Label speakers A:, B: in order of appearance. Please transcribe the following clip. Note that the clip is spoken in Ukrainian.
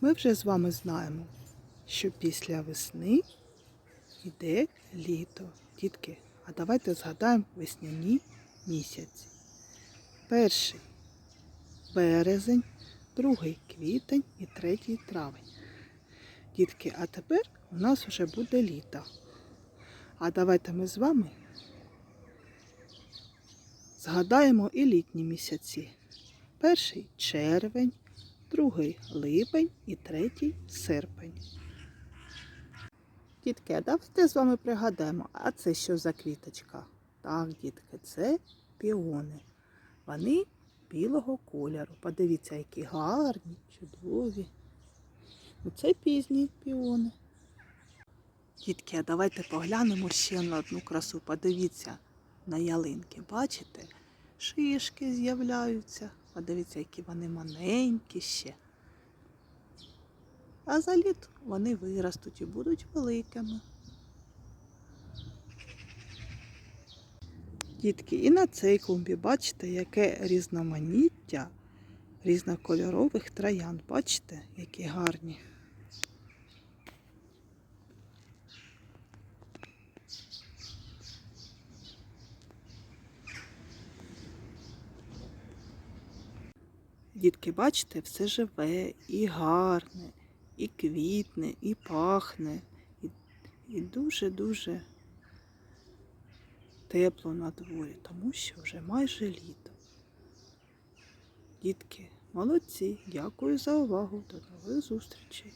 A: ми вже з вами знаємо, що після весни йде літо. Дітки, а давайте згадаємо весняні місяці. Перший березень, другий квітень і третій травень. Дітки, а тепер у нас вже буде літо. А давайте ми з вами згадаємо і літні місяці. Перший червень, другий липень і третій серпень. Дітки, давайте з вами пригадаємо, а це що за квіточка? Так, дітки, це піони. Вони білого кольору. Подивіться, які гарні, чудові. Ну, Це пізні піони. Дітки, а давайте поглянемо ще на одну красу. Подивіться на ялинки. Бачите? Шишки з'являються. Подивіться, які вони маленькі ще. А за літ вони виростуть і будуть великими. Дітки, і на цей клумбі бачите, яке різноманіття різнокольорових троян. Бачите, які гарні. Дітки, бачите, все живе і гарне, і квітне, і пахне, і, дуже-дуже тепло на дворі, тому що вже майже літо. Дітки, молодці, дякую за увагу. До нових зустрічей.